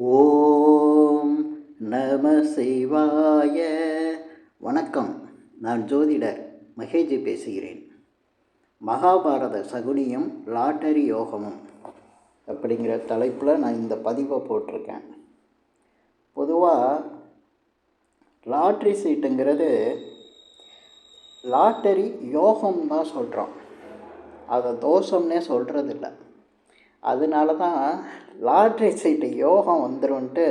ஓம் நம சிவாய. வணக்கம். நான் ஜோதிடர் மகேஜி பேசுகிறேன். மகாபாரத சகுனியும் லாட்டரி யோகமும் அப்படிங்கிற தலைப்பில் நான் இந்த பதிவை போட்டிருக்கேன். பொதுவாக லாட்ரி சீட்டுங்கிறது லாட்டரி யோகம் தான் சொல்கிறோம் அதை தோஷம்னே சொல்கிறதில்ல அதனால தான் லாட்ரி சீட்டு யோகம் வந்துரும்ன்ட்டு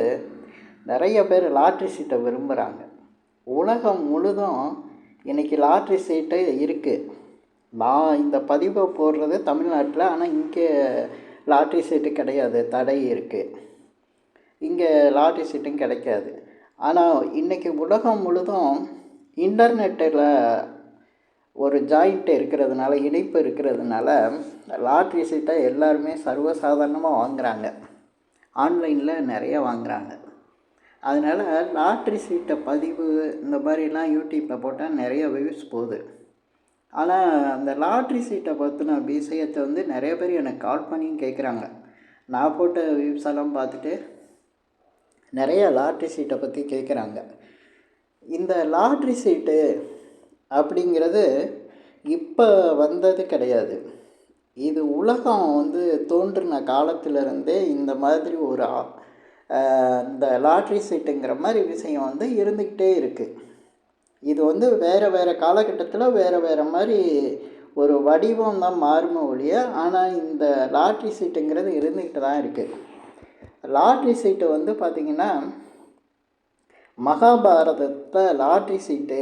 நிறைய பேர் லாட்ரி சீட்டை விரும்புகிறாங்க உலகம் முழுதும் இன்றைக்கி லாட்ரி சீட்டு இருக்குது நான் இந்த பதிவை போடுறது தமிழ்நாட்டில் ஆனால் இங்கே லாட்ரி சீட்டு கிடையாது தடை இருக்குது இங்கே லாட்ரி சீட்டும் கிடைக்காது. ஆனால் இன்றைக்கி உலகம் முழுதும் இன்டர்நெட்டில் ஒரு ஜாயிண்ட் இருக்கிறதுனால இணைப்பு இருக்கிறதுனால லாட்ரி சீட்டை எல்லாருமே சர்வசாதாரணமாக வாங்குகிறாங்க ஆன்லைனில் நிறைய வாங்குகிறாங்க அதனால் லாட்ரி சீட்டை பதிவு இந்த மாதிரிலாம் யூடியூப்பில் போட்டால் நிறைய வியூஸ் போகுது. ஆனால் அந்த லாட்ரி சீட்டை பற்றின விஷயத்தை வந்து நிறைய பேர் எனக்கு கால் பண்ணியும் கேட்குறாங்க நான் போட்ட வியூஸ் எல்லாம் பார்த்துட்டு நிறைய லாட்ரி சீட்டை பற்றி கேட்குறாங்க இந்த லாட்ரி சீட்டு அப்படிங்கிறது இப்போ வந்தது கிடையாது. இது உலகம் வந்து தோன்றின காலத்திலிருந்தே இந்த மாதிரி ஒரு இந்த லாட்ரி சீட்டுங்கிற மாதிரி விஷயம் வந்து இருந்துக்கிட்டே இருக்குது இது வந்து வேறு வேறு காலகட்டத்தில் வேறு வேறு மாதிரி ஒரு வடிவம் தான் மாறும ஒழிய ஆனால் இந்த லாட்ரி சீட்டுங்கிறது இருந்துக்கிட்டு தான் இருக்குது லாட்ரி சீட்டு வந்து பார்த்திங்கன்னா மகாபாரதத்தை லாட்ரி சீட்டு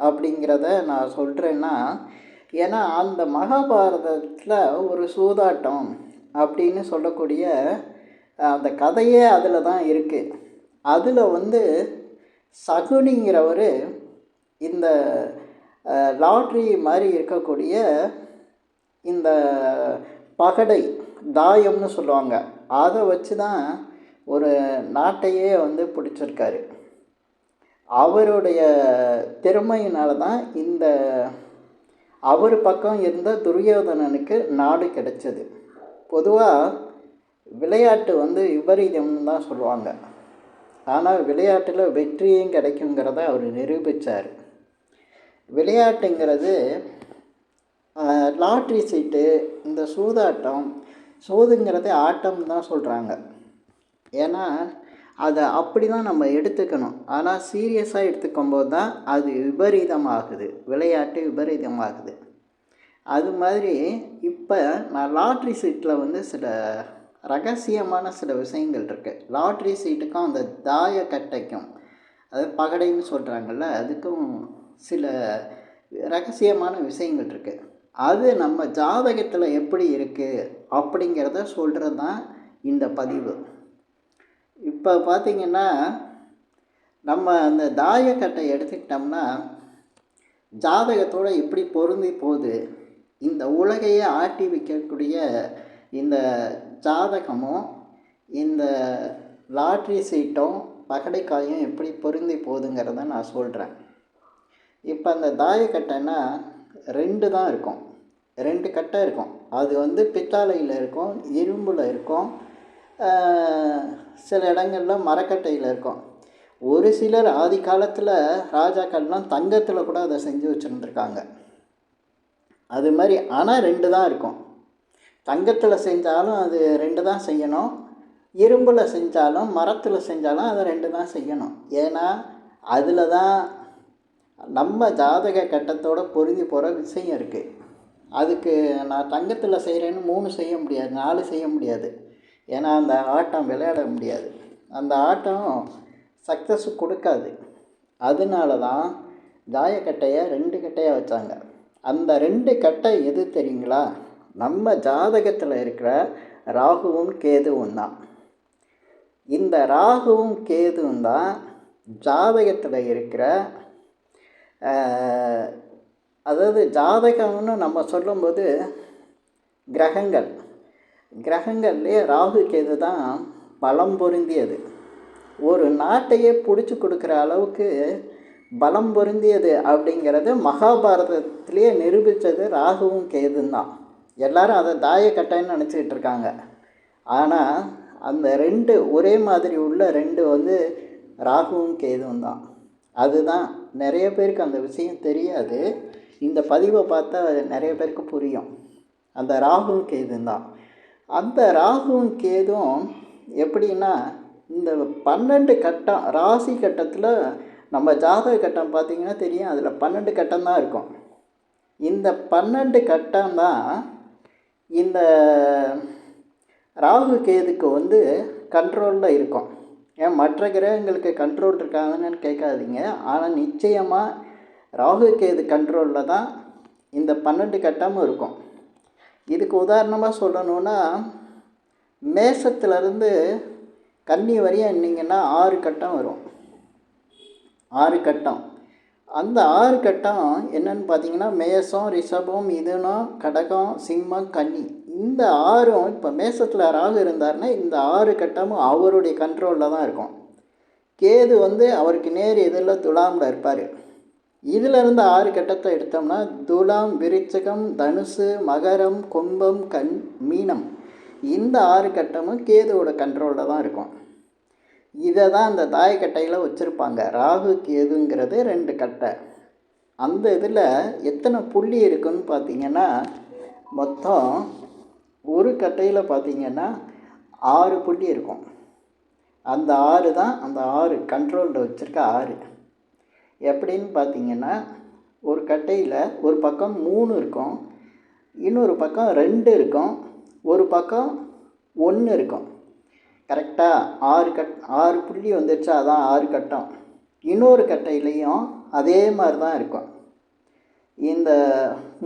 அப்படிங்கிறத நான் சொல்கிறேன்னா ஏன்னா அந்த மகாபாரதத்தில் ஒரு சூதாட்டம் அப்படின்னு சொல்லக்கூடிய அந்த கதையே அதில் தான் இருக்குது அதில் வந்து சகுனிங்கிறவர் இந்த லாட்ரி மாதிரி இருக்கக்கூடிய இந்த பகடை தாயம்னு சொல்லுவாங்க. அதை வச்சு தான் ஒரு நாட்டையே வந்து பிடிச்சிருக்காரு. அவருடைய திறமையினால தான் இந்த அவர் பக்கம் இருந்த துரியோதனனுக்கு நாடு கிடைச்சது. பொதுவாக விளையாட்டு வந்து விபரீதம்னு தான் சொல்லுவாங்க. ஆனால் விளையாட்டில் வெற்றியும் கிடைக்குங்கிறத அவர் நிரூபித்தார் விளையாட்டுங்கிறது லாட்ரி சீட்டு இந்த சூதாட்டம் சூதுங்கிறதே ஆட்டம் தான் சொல்கிறாங்க ஏன்னா அதை அப்படி தான் நம்ம எடுத்துக்கணும். ஆனால் சீரியஸாக எடுத்துக்கும்போது தான் அது விபரீதமாகுது. விளையாட்டு விபரீதமாகுது. அது மாதிரி இப்போ நான் லாட்ரி சீட்டில் வந்து சில ரகசியமான சில விஷயங்கள் இருக்குது லாட்ரி சீட்டுக்கும் அந்த தாய கட்டைக்கும். அது பகடைன்னு சொல்கிறாங்கல்ல அதுக்கும் சில ரகசியமான விஷயங்கள் இருக்குது அது நம்ம ஜாதகத்தில் எப்படி இருக்குது அப்படிங்கிறத சொல்கிறது தான் இந்த பதிவு. இப்போ பார்த்திங்கன்னா நம்ம அந்த தாயக்கட்டை எடுத்துக்கிட்டோம்னா ஜாதகத்தோடு எப்படி பொருந்தி போகுது. இந்த உலகையே ஆட்டி வைக்கக்கூடிய இந்த ஜாதகமும் இந்த லாட்ரி சீட்டும் பகடைக்காயும் எப்படி பொருந்தி போகுதுங்கிறத நான் சொல்கிறேன் இப்போ அந்த தாயக்கட்டைன்னா ரெண்டு தான் இருக்கும். ரெண்டு கட்டை இருக்கும். அது வந்து பித்தாலையில் இருக்கும் இரும்பில் இருக்கும். சில இடங்களில் மரக்கட்டையில் இருக்கும். ஒரு சிலர் ஆதி காலத்தில் ராஜாக்கள்லாம் தங்கத்தில் கூட அதை செஞ்சு வச்சுருந்துருக்காங்க. அது மாதிரி ஆனால் ரெண்டு தான் இருக்கும். தங்கத்தில் செஞ்சாலும் அது ரெண்டு தான் செய்யணும். இரும்பில் செஞ்சாலும் மரத்தில் செஞ்சாலும் அதை ரெண்டு தான் செய்யணும். ஏன்னா அதில் தான் நம்ம ஜாதக கட்டத்தோடு பொருந்தி போகிற விஷயம் இருக்குது அதுக்கு நான் தங்கத்தில் செய்கிறேன்னு மூணு செய்ய முடியாது நாலு செய்ய முடியாது. ஏன்னா அந்த ஆட்டம் விளையாட முடியாது. அந்த ஆட்டம் சக்ஸஸ் கொடுக்காது. அதனால தான் தாயக்கட்டையை ரெண்டு கட்டையாக வச்சாங்க. அந்த ரெண்டு கட்டை எது தெரியுங்களா? நம்ம ஜாதகத்தில் இருக்கிற ராகுவும் கேதுவும் தான். இந்த ராகுவும் கேதுவும் தான் ஜாதகத்தில் இருக்கிற அதாவது ஜாதகம்னு நம்ம சொல்லும்போது கிரகங்கள். கிரகங்கள்லேயே ராகு கேது தான் பலம் பொருந்தியது. ஒரு நாட்டையே பிடிச்சி கொடுக்குற அளவுக்கு பலம் பொருந்தியது அப்படிங்கிறது மகாபாரதத்திலேயே நிரூபித்தது ராகுவும் கேதும் தான். எல்லாரும் அதை தாயக்கட்டைன்னு நினச்சிக்கிட்டு இருக்காங்க. ஆனால் அந்த ரெண்டு ஒரே மாதிரி உள்ள ரெண்டு வந்து ராகுவும் கேதுவும் தான். அதுதான் நிறைய பேருக்கு அந்த விஷயம் தெரியாது. இந்த பதிவை பார்த்தா நிறைய பேருக்கு புரியும். அந்த ராகுவும் கேதும் தான். அந்த ராகுவும் கேதும் எப்படின்னா இந்த பன்னெண்டு கட்டம் ராசி கட்டத்தில் நம்ம ஜாதக கட்டம் பார்த்திங்கன்னா தெரியும் அதில் பன்னெண்டு கட்டம் தான் இருக்கும். இந்த பன்னெண்டு கட்டம் தான் இந்த ராகு கேதுக்கு வந்து கண்ட்ரோலில் இருக்கும். ஏன் மற்ற கிரகங்களுக்கு கண்ட்ரோல் இருக்காங்கன்னு கேட்காதீங்க. ஆனால் நிச்சயமாக ராகு கேது கண்ட்ரோலில் தான் இந்த பன்னெண்டு கட்டமும் இருக்கும். இதுக்கு உதாரணமாக சொல்லணுன்னா மேசத்துலேருந்து கன்னி வரையும் என்னீங்கன்னா ஆறு கட்டம் வரும். ஆறு கட்டம். அந்த ஆறு கட்டம் என்னன்னு பார்த்தீங்கன்னா மேசம் ரிஷபம் மிதுனம் கடகம் சிம்மம் கன்னி. இந்த ஆறும் இப்போ மேசத்தில் ராகு இருந்தார்னா இந்த ஆறு கட்டமும் அவருடைய கண்ட்ரோலில் தான் இருக்கும். கேது வந்து அவருக்கு நேர் எதிரில் துலாமில் இருப்பார். இதில் இருந்து ஆறு கட்டத்தை எடுத்தோம்னா துலாம் விருச்சகம் தனுசு மகரம் கும்பம் கண் மீனம். இந்த ஆறு கட்டமும் கேதுவோட கண்ட்ரோலில் தான் இருக்கும். இதை தான் அந்த தாயக்கட்டையில் வச்சுருப்பாங்க. ராகு கேதுங்கிறது ரெண்டு கட்டை. அந்த இதில் எத்தனை புள்ளி இருக்குன்னு பார்த்தீங்கன்னா மொத்தம் ஒரு கட்டையில் பார்த்தீங்கன்னா ஆறு புள்ளி இருக்கும். அந்த ஆறு தான் அந்த ஆறு கண்ட்ரோலில் வச்சுருக்க ஆறு. எப்படின்னு பார்த்தீங்கன்னா ஒரு கட்டையில் ஒரு பக்கம் மூணு இருக்கும் இன்னொரு பக்கம் ரெண்டு இருக்கும் ஒரு பக்கம் ஒன்று இருக்கும். கரெக்டாக ஆறு கட் ஆறு புள்ளி வந்துடுச்சு அதான் ஆறு கட்டம். இன்னொரு கட்டையிலையும் அதே மாதிரி தான் இருக்கும். இந்த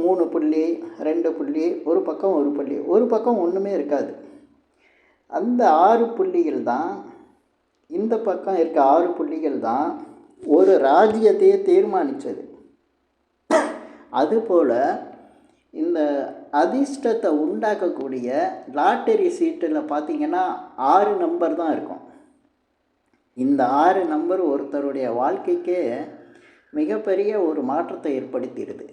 மூணு புள்ளி ரெண்டு புள்ளி ஒரு பக்கம் ஒரு புள்ளி ஒரு பக்கம் ஒன்றுமே இருக்காது. அந்த ஆறு புள்ளிகள் தான் இந்த பக்கம் இருக்க ஆறு புள்ளிகள் தான் ஒரு ராஜ்யத்தையே தீர்மானித்தது அதுபோல் இந்த அதிர்ஷ்டத்தை உண்டாக்கக்கூடிய லாட்டரி சீட்டில் பார்த்திங்கன்னா ஆறு நம்பர் தான் இருக்கும். இந்த ஆறு நம்பர் ஒருத்தருடைய வாழ்க்கைக்கே மிகப்பெரிய ஒரு மாற்றத்தை ஏற்படுத்திடுது.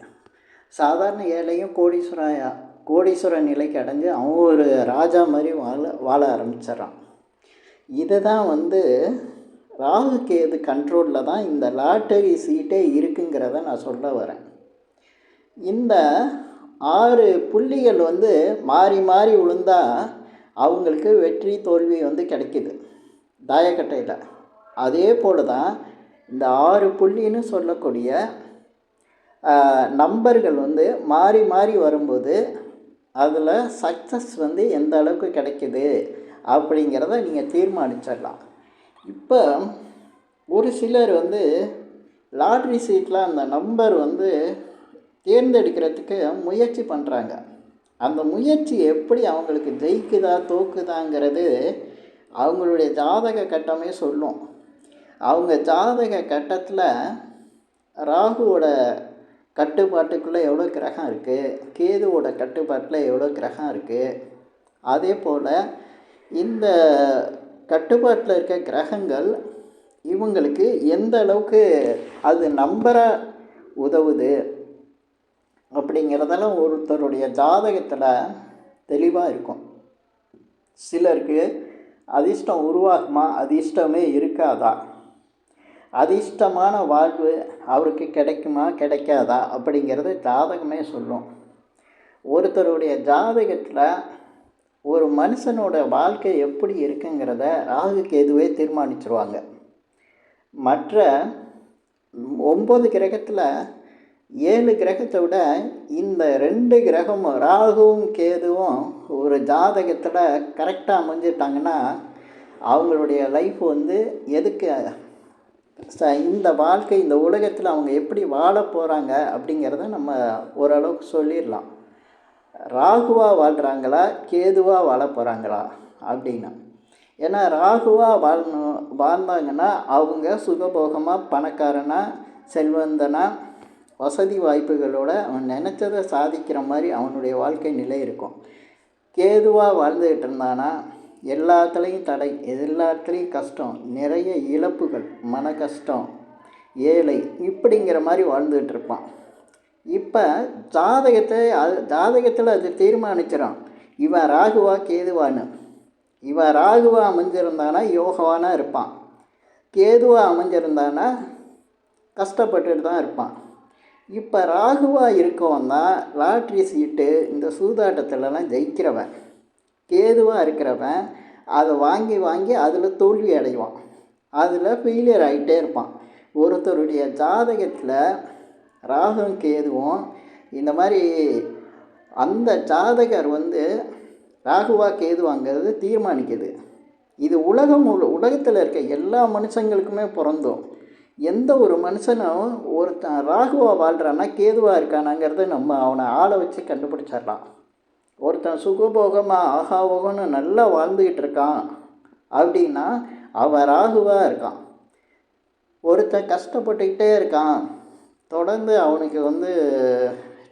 சாதாரண ஏழையும் கோடீஸ்வராயா கோடீஸ்வர நிலைக்கு அடைஞ்சு அவன் ஒரு ராஜா மாதிரி வாழ வாழ ஆரம்பிச்சிட்றான். இதை தான் வந்து ராகு கேது கண்ட்ரோலில் தான் இந்த லாட்டரி சீட்டே இருக்குங்கிறத நான் சொல்ல வரேன். இந்த ஆறு புள்ளிகள் வந்து மாறி மாறி விழுந்தா அவங்களுக்கு வெற்றி தோல்வி வந்து கிடைக்கிது. தாயக்கட்டையில். அதே போல் தான் இந்த ஆறு புள்ளின்னு சொல்லக்கூடிய நம்பர்கள் வந்து மாறி மாறி வரும்போது அதில் சக்ஸஸ் வந்து எந்த அளவுக்கு கிடைக்கிது அப்படிங்கிறத நீங்கள் தீர்மானிச்சிடலாம். இப்போ ஒரு சிலர் வந்து லாட்ரி சீட்டில் அந்த நம்பர் வந்து தேர்ந்தெடுக்கிறதுக்கு முயற்சி பண்ணுறாங்க அந்த முயற்சி எப்படி அவங்களுக்கு ஜெயிக்குதா தோக்குதாங்கிறது அவங்களுடைய ஜாதக கட்டமே சொல்லும். அவங்க ஜாதக கட்டத்தில் ராகுவோட கட்டுப்பாட்டுக்குள்ளே எவ்வளோ கிரகம் இருக்குது கேதுவோட கட்டுப்பாட்டில் எவ்வளோ கிரகம் இருக்குது அதே போல் இந்த கட்டுப்பாட்டில் இருக்க கிரகங்கள் இவங்களுக்கு எந்த அளவுக்கு அது நம்புகிற உதவுது அப்படிங்கிறதெல்லாம் ஒருத்தருடைய ஜாதகத்தில் தெளிவாக இருக்கும். சிலருக்கு அதிர்ஷ்டம் உருவாகுமா? அதிர்ஷ்டமே இருக்காதா? அதிர்ஷ்டமான வாழ்வு அவருக்கு கிடைக்குமா? கிடைக்காதா? அப்படிங்கிறது ஜாதகமே சொல்லும். ஒருத்தருடைய ஜாதகத்தில் ஒரு மனுஷனோட வாழ்க்கை எப்படி இருக்குங்கிறத ராகு கேதுவே தீர்மானிச்சிருவாங்க. மற்ற ஒம்பது கிரகத்தில் ஏழு கிரகத்தை விட இந்த ரெண்டு கிரகமும் ராகுவும் கேதுவும் ஒரு ஜாதகத்தில் கரெக்டாக அமைஞ்சிட்டாங்கன்னா அவங்களுடைய லைஃப் வந்து எதுக்கு ச இந்த வாழ்க்கை இந்த உலகத்தில் அவங்க எப்படி வாழ போகிறாங்க அப்படிங்கிறத நம்ம ஓரளவுக்கு சொல்லிடலாம். ராகுவாக வாழ்கிறாங்களா கேதுவாக வாழ போகிறாங்களா அப்படின்னா ஏன்னா ராகுவாக வாழணும் வாழ்ந்தாங்கன்னா அவங்க சுகபோகமாக பணக்காரனா செல்வந்தனா வசதி வாய்ப்புகளோடு அவன் நினச்சதை சாதிக்கிற மாதிரி அவனுடைய வாழ்க்கை நிலை இருக்கும். கேதுவாக வாழ்ந்துக்கிட்டு இருந்தானா எல்லாத்துலேயும் தடை எல்லாத்துலேயும் கஷ்டம் நிறைய இழப்புகள் மன கஷ்டம் ஏழை இப்படிங்கிற மாதிரி வாழ்ந்துகிட்டு இருப்பான். இப்போ ஜாதகத்தை அது ஜாதகத்தில் அது தீர்மானிச்சிடும் இவன் ராகுவா கேதுவான்னு. இவன் ராகுவா அமைஞ்சிருந்தானா யோகவானா இருப்பான். கேதுவா அமைஞ்சிருந்தானா கஷ்டப்பட்டுட்டு தான் இருப்பான். இப்போ ராகுவா இருக்கவன் தான் லாட்ரி சீட்டு இந்த சூதாட்டத்திலலாம் ஜெயிக்கிறவன் கேதுவாக இருக்கிறவன் அதை வாங்கி வாங்கி அதில் தோல்வி அடைவான். அதில் ஃபெயிலியர் ஆகிட்டே இருப்பான். ஒருத்தருடைய ஜாதகத்தில் ராகும் கேதுவும் இந்த மாதிரி அந்த ஜாதகர் வந்து ராகுவா கேதுவாங்கிறது தீர்மானிக்குது. இது உலகம் உல உலகத்தில் இருக்க எல்லா மனுஷங்களுக்குமே பிறந்தோம் எந்த ஒரு மனுஷனும் ஒருத்தன் ராகுவா வாழ்கிறான்னா கேதுவாக இருக்கானாங்கிறத நம்ம அவனை ஆளை வச்சு கண்டுபிடிச்சிடலாம். ஒருத்தன் சுகபோகமாக ஆகாபோகம்னு நல்லா வாழ்ந்துக்கிட்டு இருக்கான் அப்படின்னா அவன் ராகுவாக இருக்கான். ஒருத்தன் கஷ்டப்பட்டுக்கிட்டே இருக்கான். தொடர்ந்து அவனுக்கு வந்து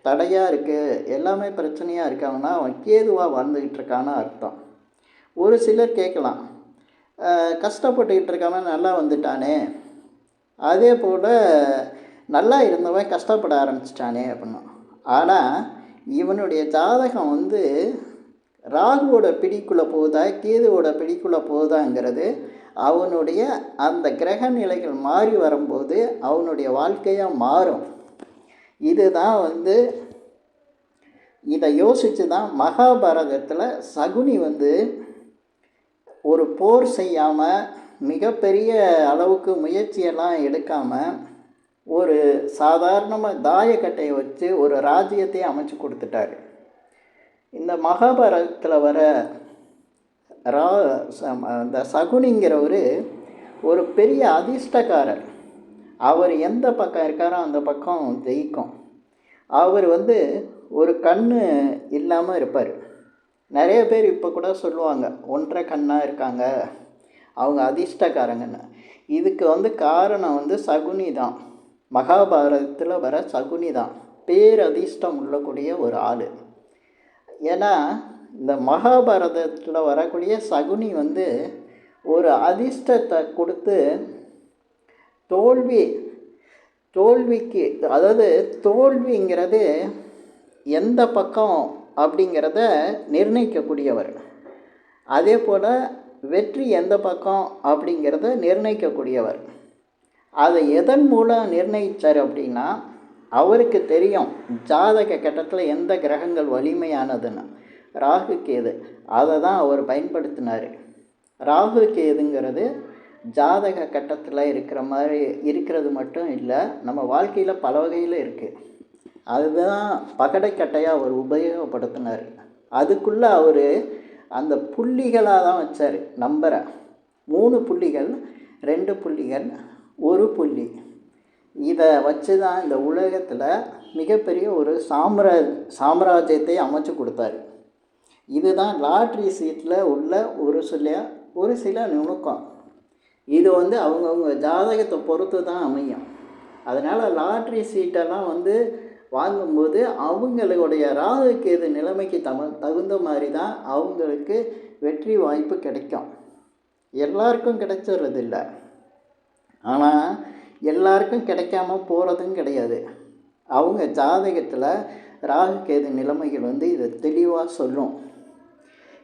தடையாக இருக்குது எல்லாமே பிரச்சனையாக இருக்காங்கன்னா அவன் கேதுவாக வாழ்ந்துக்கிட்டு இருக்கான்னு அர்த்தம். ஒரு சிலர் கேட்கலாம் கஷ்டப்பட்டுக்கிட்டு இருக்காம நல்லா வந்துட்டானே அதே போல் நல்லா இருந்தவன் கஷ்டப்பட ஆரம்பிச்சிட்டானே அப்படின்னா. ஆனால் இவனுடைய ஜாதகம் வந்து ராகுவோட பிடிக்குள்ளே போகுதா கேதுவோட பிடிக்குள்ளே போகுதாங்கிறது அவனுடைய அந்த கிரக நிலைகள் மாறி வரும்போது அவனுடைய வாழ்க்கையாக மாறும். இதுதான் வந்து இதை யோசித்து தான் மகாபாரதத்தில் சகுனி வந்து ஒரு போர் செய்யாமல் மிகப்பெரிய அளவுக்கு முயற்சியெல்லாம் எடுக்காமல் ஒரு சாதாரணமாக தாயக்கட்டையை வச்சு ஒரு ராஜ்யத்தையே அமைச்சு கொடுத்துட்டாரு. இந்த மகாபாரதத்தில் வர ரா அந்த சகுனிங்கிறவர் ஒரு பெரிய அதிர்ஷ்டக்காரர். அவர் எந்த பக்கம் இருக்காரோ அந்த பக்கம் ஜெயிக்கும். அவர் வந்து ஒரு கண் இல்லாமல் இருப்பார். நிறைய பேர் இப்போ கூட சொல்லுவாங்க ஒன்றரை கண்ணாக இருக்காங்க அவங்க அதிர்ஷ்டக்காரங்கன்னு. இதுக்கு வந்து காரணம் வந்து சகுனி தான். மகாபாரதத்தில் வர சகுனி தான். பேரதிர்ஷ்டம் உள்ளக்கூடிய ஒரு ஆள். ஏன்னா இந்த மகாபாரதத்தில் வரக்கூடிய சகுனி வந்து ஒரு அதிர்ஷ்டத்தை கொடுத்து தோல்வி தோல்விக்கு அதாவது தோல்விங்கிறது எந்த பக்கம் அப்படிங்கிறத நிர்ணயிக்கக்கூடியவர். அதே போல் வெற்றி எந்த பக்கம் அப்படிங்கிறத நிர்ணயிக்கக்கூடியவர். அதை எதன் மூலம் நிர்ணயித்தார் அப்படின்னா அவருக்கு தெரியும் ஜாதக கட்டத்தில் எந்த கிரகங்கள் வலிமையானதுன்னு. ராகு கேது. அதை தான் அவர் பயன்படுத்தினார். ராகு கேதுங்கிறது ஜாதக கட்டத்தில் இருக்கிற மாதிரி இருக்கிறது மட்டும் இல்லை நம்ம வாழ்க்கையில் பல வகையில் இருக்குது அதுதான் பகடைக்கட்டையாக அவர் உபயோகப்படுத்தினார். அதுக்குள்ளே அவர் அந்த புள்ளிகளாக தான் வச்சார். நம்பரை மூணு புள்ளிகள் ரெண்டு புள்ளிகள் ஒரு புள்ளி. இதை வச்சு தான் இந்த உலகத்தில் மிகப்பெரிய ஒரு சாம்ரா சாம்ராஜ்யத்தை அமைச்சு கொடுத்தாரு. இதுதான் லாட்ரி சீட்டில் உள்ள ஒரு சில ஒரு சில நுணுக்கம். இது வந்து அவங்கவுங்க ஜாதகத்தை பொறுத்து தான் அமையும். அதனால் லாட்ரி சீட்டெல்லாம் வந்து வாங்கும்போது அவங்களுடைய ராகுக்கு எது நிலைமைக்கு தம தகுந்த மாதிரி தான் அவங்களுக்கு வெற்றி வாய்ப்பு கிடைக்கும். எல்லாருக்கும் கிடைச்சிடுறதில்ல ஆனால் எல்லாருக்கும் கிடைக்காம போகிறதும் கிடையாது. அவங்க ஜாதகத்தில் ராகு கேது நிலைமைகள் வந்து இதை தெளிவாக சொல்லும்.